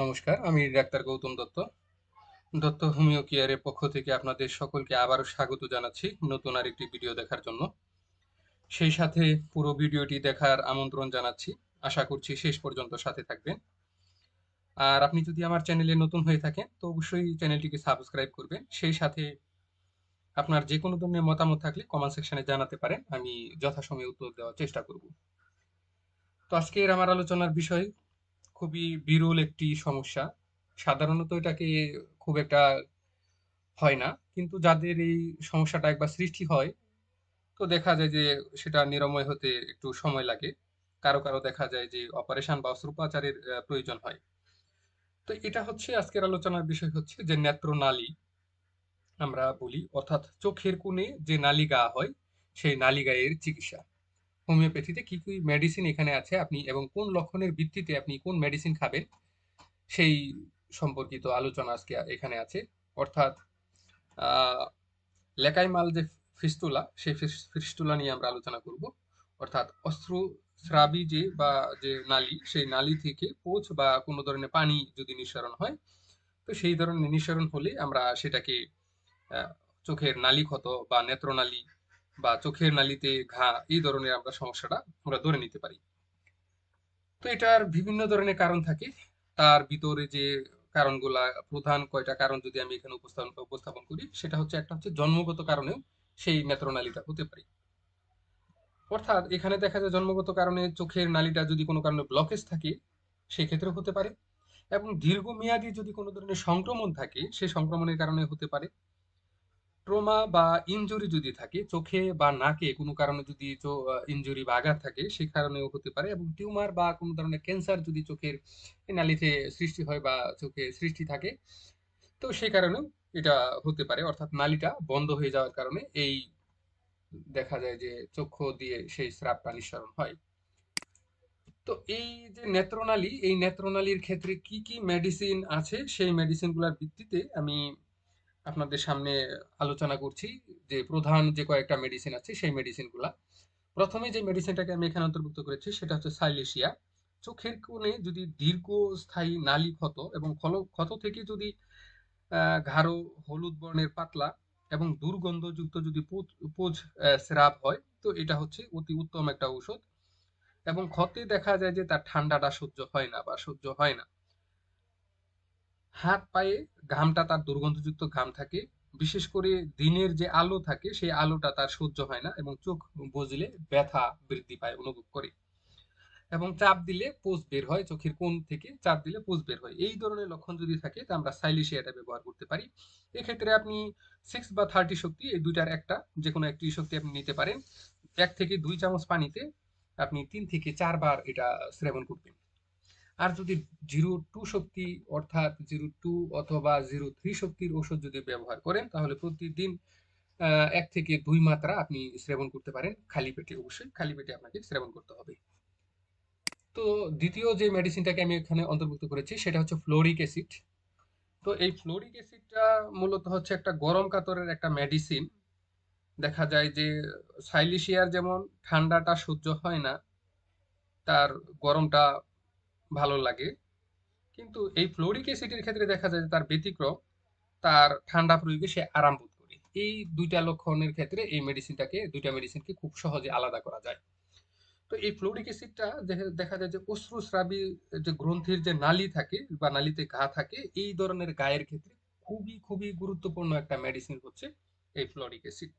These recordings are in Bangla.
নমস্কার, আমি ডাক্তার গৌতম দত্ত। দত্ত হোমিও কেয়ারের পক্ষ থেকে আপনাদের সকলকে আবারও স্বাগত জানাচ্ছি নতুন আরেকটি ভিডিও দেখার জন্য। সেই সাথে পুরো ভিডিওটি দেখার আমন্ত্রণ জানাচ্ছি। আশা করছি শেষ পর্যন্ত সাথে থাকবেন। আর আপনি যদি আমার চ্যানেলে নতুন হয়ে থাকেন, তো অবশ্যই চ্যানেলটিকে সাবস্ক্রাইব করবেন। সেই সাথে আপনার যে কোনো ধরনের মতামত থাকলে কমেন্ট সেকশনে জানাতে পারেন। আমি যথাসময়ে উত্তর দেওয়ার চেষ্টা করব। তো আজকের আমার আলোচনার বিষয় খুবই বিরল একটি সমস্যা। সাধারণত এটাকে খুব একটা হয় না। কিন্তু যাদের এই সমস্যাটা একবার সৃষ্টি হয়, তো দেখা যায় যে সেটা নিরাময় হতে একটু সময় লাগে। কারও কারও দেখা যায় যে অপারেশন বা অস্ত্রোপচারের প্রয়োজন হয়। তো এটা হচ্ছে আজকের আলোচনার বিষয় হচ্ছে যে নেত্রনালী। আমরা বলি, অর্থাৎ চোখের কোণে যে নালিগা হয়, সেই নালিগায়ের চিকিৎসা। হোমিওপ্যাথিতে কি কি মেডিসিন এখানে আছে আপনি এবং কোন লক্ষণের ভিত্তিতে আপনি কোন মেডিসিন খাবেন? সেই সম্পর্কিত আলোচনা আজকে এখানে আছে। অর্থাৎ লেকাইমাল যে ফিস্তুলা, সেই ফিস্তুলা নিয়ে আমরা আলোচনা করব। অর্থাৎ অস্ত্র স্রাবি যে বা যে নালী, সেই নালী থেকে পোচ বা কোনো ধরনের পানি যদি নিঃসরণ হয়, তো সেই ধরনের নিঃসরণ হলে আমরা সেটাকে চোখের নালী ক্ষত বা নেত্রনালী বা চোখের নালিতে ঘা, এই ধরনের আমরা সমস্যাটা আমরা ধরে নিতে পারি। তো এটার বিভিন্ন ধরনের কারণ থাকে। তার ভিতরে যে কারণগুলা, প্রধান কয়টা কারণ যদি আমি এখানে উপস্থাপন উপস্থাপন করি, সেটা হচ্ছে একটা হচ্ছে জন্মগত কারণেও সেই নেত্রনালীটা হতে পারে। অর্থাৎ এখানে দেখা যায় জন্মগত কারণে চোখের নালীটা যদি কোনো কারণে ব্লকেজ থাকে সেই ক্ষেত্রে হতে পারে। এবং দীর্ঘমেয়াদী যদি কোনো ধরনের সংক্রমণ থাকে সেই সংক্রমণের কারণে হতে পারে। ট্রোমা বা ইনজুরি যদি থাকে, চোখে বা নাকে কোনো কারণে যদি ইনজুরি বা আঘাত থাকে, সে কারণেও হতে পারে এবং টিউমার বা কোনো ধরনের ক্যান্সার যদি চোখের নালিতে সৃষ্টি হয় বা চোখে সৃষ্টি থাকে, তো সে কারণেও এটা হতে পারে। অর্থাৎ নালিটা বন্ধ হয়ে যাওয়ার কারণে এই দেখা যায় যে চক্ষু দিয়ে সেই স্রাবটা নিঃসরণ হয়। তো এই যে নেত্রনালী, এই নেত্রনালীর ক্ষেত্রে কি কি মেডিসিন আছে? সেই মেডিসিনগুলোর ভিত্তিতে আমি আপনাদের সামনে আলোচনা করছি যে প্রধান যে কয়েকটা মেডিসিন আছে, সেই মেডিসিনগুলা প্রথমে যে মেডিসিনটাকে আমি এখানে অন্তর্ভুক্ত করেছি, সেটা হচ্ছে সাইলেশিয়া চোখের কোণে যদি দীর্ঘস্থায়ী নালী ক্ষত এবং ক্ষত থেকে যদি ঘাড়ো হলুদ বর্ণের পাতলা এবং দুর্গন্ধযুক্ত যদি পোজ স্রাব হয়, তো এটা হচ্ছে অতি উত্তম একটা ঔষধ। এবং ক্ষতে দেখা যায় যে তার ঠান্ডাটা সহ্য হয় না বা সহ্য হয় না। হাত পায়ে ঘামটা তার দুর্গন্ধযুক্ত ঘাম থাকে। বিশেষ করে দিনের যে আলো থাকে, সেই আলোটা তার সহ্য হয় না এবং চোখ বজলে ব্যথা বৃদ্ধি পায় অনুভব করে। এবং চাপ দিলে পোষ বের হয়, চোখের কোণ থেকে চাপ দিলে পোষ বের হয়। এই ধরনের লক্ষণ যদি থাকে, তা আমরা সাইলিশিয়াটা ব্যবহার করতে পারি। এক্ষেত্রে আপনি সিক্স বা থার্টি শক্তি, এই দুইটার একটা যে কোনো একটি শক্তি আপনি নিতে পারেন। এক থেকে দুই চামচ পানিতে আপনি তিন থেকে চারবার এটা সেবন করবেন। আর যদি জিরো টু শক্তি অর্থাৎ জিরো টু অথবা জিরো থ্রি শক্তির ওষুধ যদি ব্যবহার করেন, তাহলে প্রতিদিন এক থেকে দুই মাত্রা আপনি সেবন করতে পারেন। খালি পেটে, অবশ্যই খালি পেটে আপনাকে সেবন করতে হবে। তো দ্বিতীয় যে মেডিসিনটাকে আমি এখানে অন্তর্ভুক্ত করেছি, সেটা হচ্ছে ফ্লোরিক অ্যাসিড। তো এই ফ্লোরিক অ্যাসিডটা মূলত হচ্ছে একটা গরম কাতরের একটা মেডিসিন দেখা যায় যে সাইলিশিয়ার যেমন ঠান্ডাটা সহ্য হয় না, তার গরমটা ভালো লাগে। কিন্তু এই ফ্লোরিক অ্যাসিডের ক্ষেত্রে দেখা যায় যে তার ব্যতিক্রম, তার ঠান্ডা প্রয়োগে সে আরাম বোধ করে। এই দুইটা লক্ষণের ক্ষেত্রে এই মেডিসিনটাকে দুইটা মেডিসিনকে খুব সহজে আলাদা করা যায়। তো এই ফ্লোরিক অ্যাসিডটা দেখা যায় যে অশ্রুস্রাবী যে গ্রন্থির যে নালী থাকে বা নালীতে ঘা থাকে, এই ধরনের গায়ের ক্ষেত্রে খুবই খুবই গুরুত্বপূর্ণ একটা মেডিসিন হচ্ছে এই ফ্লোরিক অ্যাসিড।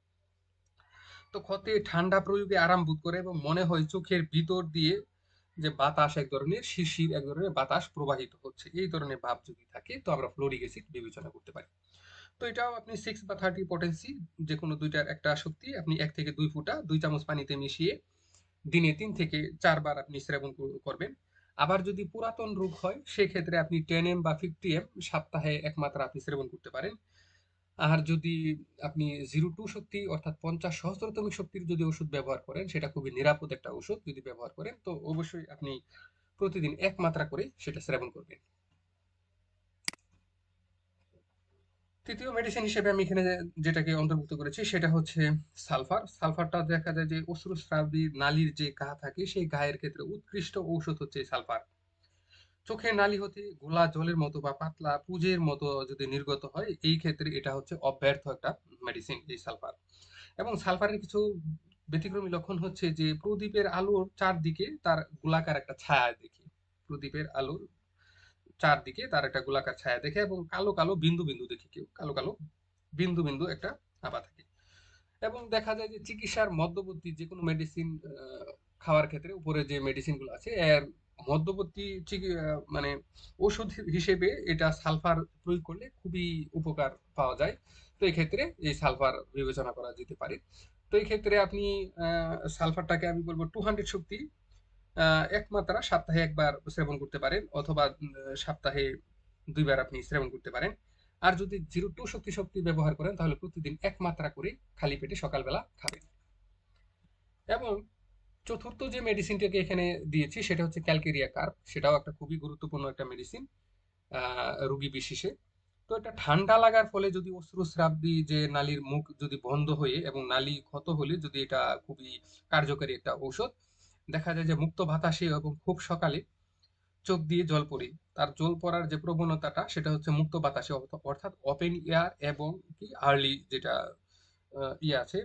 তো ক্ষতে ঠান্ডা প্রয়োগে আরাম বোধ করে এবং মনে হয় চোখের ভিতর দিয়ে যে বাতাস এক ধরনের শিশির এক ধরনের বাতাস প্রবাহিত হচ্ছে। এই ধরনের ভাব যদি থাকে, তো আমরা ফ্লোরিক অ্যাসিড বিবেচনা করতে পারি। তো এটাও আপনি সিক্স বা থার্টি পটেন্সি যে কোনো দুইটার একটা শক্তি আপনি এক থেকে দুই ফুটা, দুই চামচ পানিতে মিশিয়ে দিনে তিন থেকে চারবার আপনি সেবন করবেন। আবার যদি পুরাতন রোগ হয়, সেক্ষেত্রে আপনি টেন এম বা ফিফটি এম সপ্তাহে একমাত্র আপনি সেবন করতে পারেন। আর যদি আপনি জিরো টু শক্তি অর্থাৎ পঞ্চাশ সহস্রতম শক্তির যদি ওষুধ ব্যবহার করেন, সেটা খুবই নিরাপদ একটা ওষুধ যদি ব্যবহার করেন, তো অবশ্যই আপনি প্রতিদিন এক মাত্রা করে সেটা সেবন করবেন। তৃতীয় মেডিসিন হিসেবে আমি এখানে যেটাকে অন্তর্ভুক্ত করেছি, সেটা হচ্ছে সালফার। সালফারটা দেখা যায় যে অশ্রুস্রাবী নালীর যে ঘা থাকে, সেই ঘায়ের ক্ষেত্রে উৎকৃষ্ট ঔষধ হচ্ছে সালফার। চোখের নালি হতে গোলা জলের মতো বা পাতলা পুজের মতো যদি নির্গত হয়, এই ক্ষেত্রে এটা হচ্ছে অব্যর্থ একটা মেডিসিন এই সালফার এবং সালফারের কিছু ব্যতিক্রমী লক্ষণ হচ্ছে যে, প্রদীপের আলোর চারদিকে তার গোলাকার একটা ছায়া দেখি। প্রদীপের আলোর চারদিকে তার একটা গোলাকার ছায়া দেখে এবং কালো কালো বিন্দু বিন্দু দেখি কেউ। কালো কালো বিন্দু বিন্দু একটা আভা থাকে। এবং দেখা যায় যে, চিকিৎসার মধ্যবর্তী যে কোনো মেডিসিন খাওয়ার ক্ষেত্রে উপরে যে মেডিসিনগুলো আছে এর মধ্যবর্তী আহ, মানে ওষুধ হিসেবে এটা সালফার প্রয়োগ করলে খুবই উপকার পাওয়া যায়। তো এই ক্ষেত্রে এই সালফার বিবেচনা করা যেতে পারে। তো এই ক্ষেত্রে আপনি সালফারটাকে আমি বলব টু হান্ড্রেড শক্তি এক মাত্রা সপ্তাহে একবার সেবন করতে পারেন অথবা সপ্তাহে দুইবার আপনি সেবন করতে পারেন। আর যদি জিরো টু শক্তি শক্তি ব্যবহার করেন তাহলে প্রতিদিন এক মাত্রা করে খালি পেটে সকালবেলা খাবেন। এবং চতুর্থ যে মেডিসিনটাকে এখানে দিয়েছি, সেটা হচ্ছে ক্যালকেরিয়া কার্প সেটাও একটা খুবই গুরুত্বপূর্ণ একটা মেডিসিন রুগী বিশেষে। তো এটা ঠান্ডা লাগার ফলে যদি অশ্রুস্রাবী যে নালীর মুখ যদি বন্ধ হয়ে এবং নালী ক্ষত হলে যদি এটা খুবই কার্যকারী একটা ঔষধ, দেখা যায় যে মুক্ত বাতাসে এবং খুব সকালে চোখ দিয়ে জল পড়ে। তার জল পড়ার যে প্রবণতাটা, সেটা হচ্ছে মুক্ত বাতাসে অর্থ- অর্থাৎ ওপেন এয়ার এবং কি আর্লি যেটা ইয়ে আছে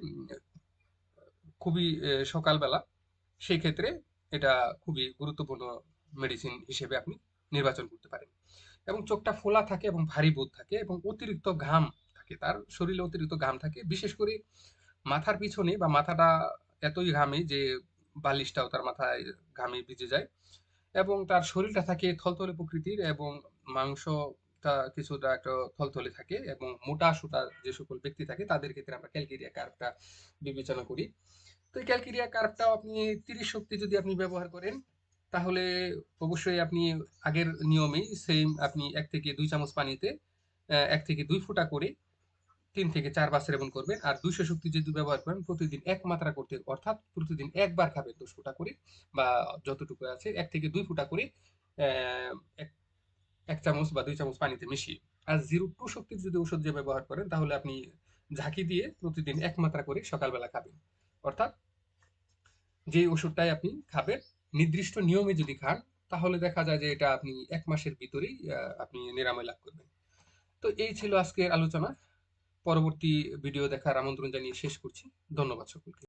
খুবই সকালবেলা সেই ক্ষেত্রে এটা খুবই গুরুত্বপূর্ণ মেডিসিন হিসেবে আপনি নির্বাচন করতে পারেন। এবং চোখটা ফোলা থাকে এবং ভারী বোধ থাকে এবং অতিরিক্ত ঘাম থাকে। তার শরীরে অতিরিক্ত ঘাম থাকে। বিশেষ করে মাথার পিছনে বা মাথাটা এতই ঘামে যে বালিশটাও তার মাথায় ঘামে ভিজে যায় এবং তার শরীরটা থাকে থলথলে প্রকৃতির এবং মাংসটা কিছুটা একটা থলথলে থাকে এবং মোটা সোটা যে সকল ব্যক্তি থাকে তাদের ক্ষেত্রে আমরা ক্যালকেরিয়া কার্ভটা বিবেচনা করি। তো এই ক্যালকেরিয়া কার্ভটাও আপনি তিরিশ শক্তি যদি আপনি ব্যবহার করেন, তাহলে অবশ্যই আপনি আগের নিয়মেই সেম আপনি এক থেকে দুই চামচ পানিতে এক থেকে দুই ফুটা করে তিন থেকে চারবার সেবন করবেন। আর দুইশো শক্তি যদি ব্যবহার করেন, প্রতিদিন এক মাত্রা করতে, অর্থাৎ প্রতিদিন একবার খাবেন দশ ফুটা করে বা যতটুকু আছে, এক থেকে দুই ফুটা করে এক চামচ বা দুই চামচ পানিতে মিশিয়ে। আর জিরো টু শক্তির যদি ওষুধ যে ব্যবহার করেন, তাহলে আপনি ঝাঁকি দিয়ে প্রতিদিন এক মাত্রা করে সকালবেলা খাবেন। অর্থাৎ যে ওষুধটাই আপনি খাবেন, নির্দিষ্ট নিয়মে যদি খান, তাহলে দেখা যায় যে এটা আপনি এক মাসের ভিতরেই আপনি নিরাময় লাভ করবেন। তো এই ছিল আজকের আলোচনা। পরবর্তী ভিডিও দেখার আমন্ত্রণ জানিয়ে শেষ করছি। ধন্যবাদ সকলকে।